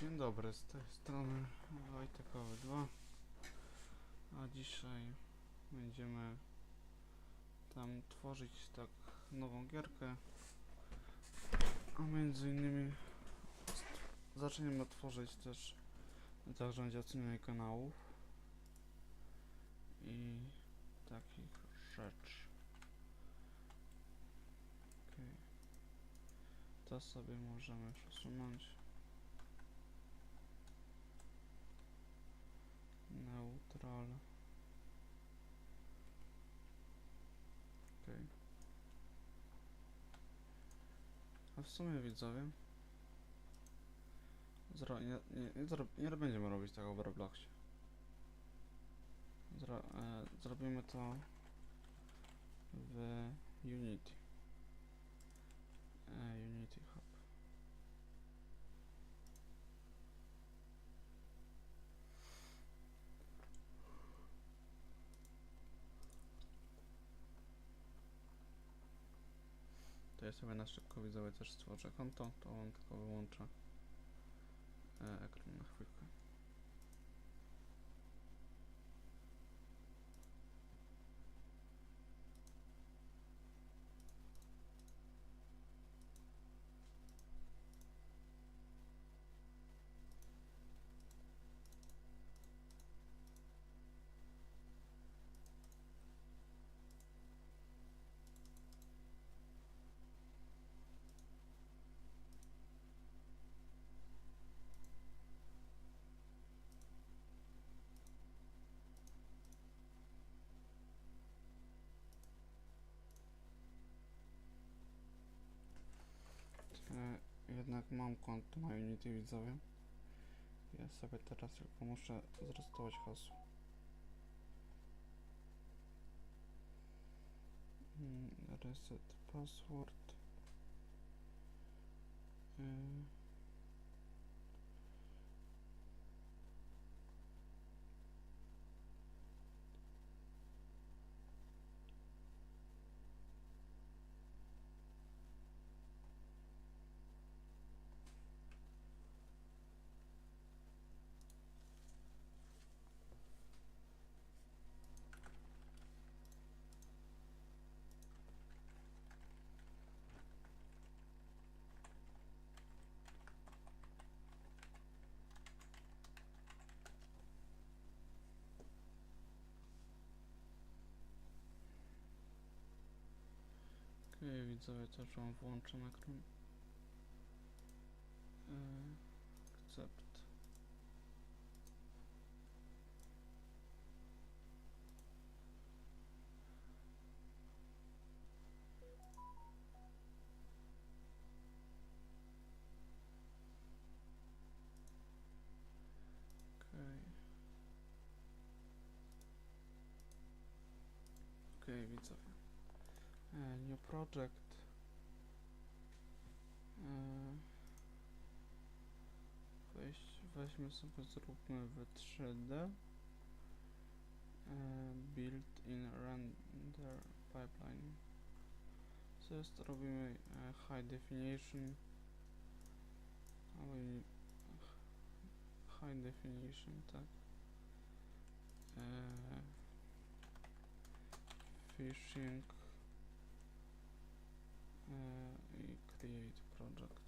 Dzień dobry, z tej strony Wojtekowy 2 A dzisiaj będziemy tam tworzyć tak nową gierkę. A między innymi zaczniemy tworzyć też narzędzia oceniania kanałów i takich rzeczy. Okej. To sobie możemy przesunąć Neutral. Okej. A w sumie widzowie. Zro, nie, nie, nie, nie będziemy robić tego w Robloxie. Zro, e, zrobimy to w Unity. E, Unity ja sobie na szybko widzowie też stworzę konto, to on tylko wyłączę e, ekran na chwilkę. E, jednak mam konto na Unity widzowie. Ja sobie teraz tylko muszę zresetować hasło. Mm, Reset password. Y, Widzowie też mam włączony ekran. Accept. Okej, widzowie. E, New project. E, Weź, weźmy sobie, zróbmy w 3D. E, Build in render pipeline. Co jest, robimy e, high definition. High definition, tak. E, phishing e, i create project.